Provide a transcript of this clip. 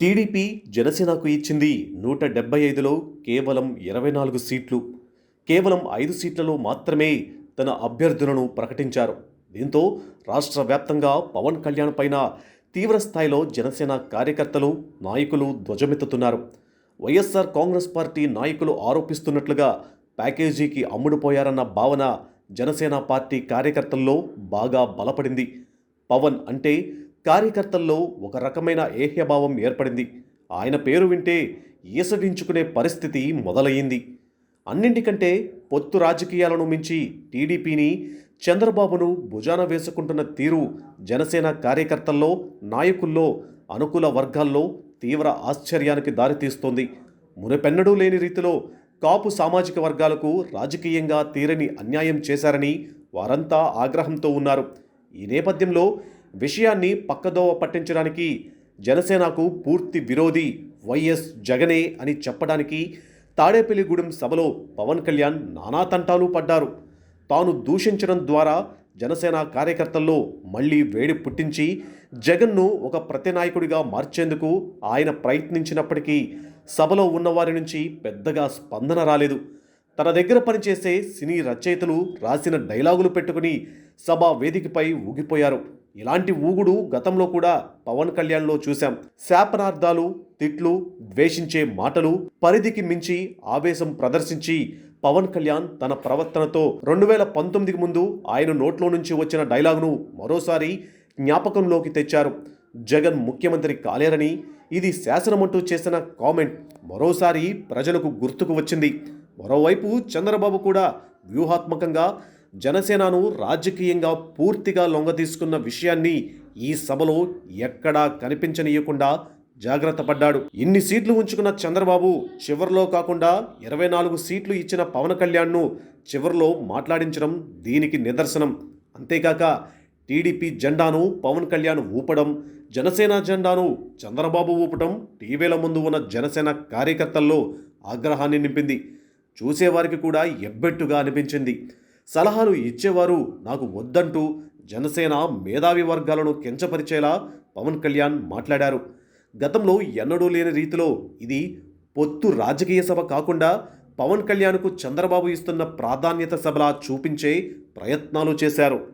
TDP జనసేనకు ఇచ్చింది నూట డెబ్బై ఐదులో కేవలం ఇరవై నాలుగు సీట్లు. కేవలం ఐదు సీట్లలో మాత్రమే తన అభ్యర్థులను ప్రకటించారు. దీంతో రాష్ట్ర వ్యాప్తంగా పవన్ కళ్యాణ్ పైన తీవ్ర స్థాయిలో జనసేన కార్యకర్తలు నాయకులు ధ్వజమెత్తుతున్నారు. వైఎస్ఆర్ కాంగ్రెస్ పార్టీ నాయకులు ఆరోపిస్తున్నట్లుగా ప్యాకేజీకి అమ్ముడుపోయారన్న భావన జనసేన పార్టీ కార్యకర్తల్లో బాగా బలపడింది. పవన్ అంటే కార్యకర్తల్లో ఒక రకమైన ఏహ్యభావం ఏర్పడింది. ఆయన పేరు వింటే ఈసడించుకునే పరిస్థితి మొదలయ్యింది. అన్నింటికంటే పొత్తు రాజకీయాలను మించి టీడీపీని చంద్రబాబును భుజాన వేసుకుంటున్న తీరు జనసేన కార్యకర్తల్లో నాయకుల్లో అనుకూల వర్గాల్లో తీవ్ర ఆశ్చర్యానికి దారితీస్తోంది. మునపెన్నడూ లేని రీతిలో కాపు సామాజిక వర్గాలకు రాజకీయంగా తీరని అన్యాయం చేశారని వారంతా ఆగ్రహంతో ఉన్నారు. ఈ నేపథ్యంలో విషయాన్ని పక్కదోవ పట్టించడానికి జనసేనకు పూర్తి విరోధి వైఎస్ జగనే అని చెప్పడానికి తాడేపల్లిగూడెం సభలో పవన్ కళ్యాణ్ నానా తంటాలు పడ్డారు. తాను దూషించడం ద్వారా జనసేన కార్యకర్తల్లో మళ్ళీ వేడి పుట్టించి జగన్ను ఒక ప్రతినాయకుడిగా మార్చేందుకు ఆయన ప్రయత్నించినప్పటికీ సభలో ఉన్నవారి నుంచి పెద్దగా స్పందన రాలేదు. తన దగ్గర పనిచేసే సినీ రచయితలు రాసిన డైలాగులు పెట్టుకుని సభా వేదికపై ఊగిపోయారు. ఇలాంటి ఊగుడు గతంలో కూడా పవన్ కళ్యాణ్లో చూశాం. శాపనార్థాలు తిట్లు ద్వేషించే మాటలు పరిధికి మించి ఆవేశం ప్రదర్శించి పవన్ కళ్యాణ్ తన ప్రవర్తనతో రెండు వేల పంతొమ్మిదికి ముందు ఆయన నోట్లో నుంచి వచ్చిన డైలాగును మరోసారి జ్ఞాపకంలోకి తెచ్చారు. జగన్ ముఖ్యమంత్రి కాలేరని ఇది శాసనమంటూ చేసిన కామెంట్ మరోసారి ప్రజలకు గుర్తుకు వచ్చింది. మరోవైపు చంద్రబాబు కూడా వ్యూహాత్మకంగా జనసేనను రాజకీయంగా పూర్తిగా లొంగదీసుకున్న విషయాన్ని ఈ సభలో ఎక్కడా కనిపించనీయకుండా జాగ్రత్త పడ్డాడు. ఇన్ని సీట్లు ఉంచుకున్న చంద్రబాబు చివరిలో కాకుండా ఇరవై నాలుగు సీట్లు ఇచ్చిన పవన్ కళ్యాణ్ను చివరిలో మాట్లాడించడం దీనికి నిదర్శనం. అంతేకాక టీడీపీ జెండాను పవన్ కళ్యాణ్ ఊపడం జనసేన జెండాను చంద్రబాబు ఊపడం టీవీల ముందు ఉన్న జనసేన కార్యకర్తల్లో ఆగ్రహాన్ని నింపింది. చూసేవారికి కూడా ఎబ్బెట్టుగా అనిపించింది. సలహాలు ఇచ్చేవారు నాకు వద్దంటూ జనసేన మేధావి వర్గాలను కించపరిచేలా పవన్ కళ్యాణ్ మాట్లాడారు. గతంలో ఎన్నడూ లేని రీతిలో ఇది పొత్తు రాజకీయ సభ కాకుండా పవన్ కళ్యాణ్కు చంద్రబాబు ఇస్తున్న ప్రాధాన్యత సభలా చూపించే ప్రయత్నాలు చేశారు.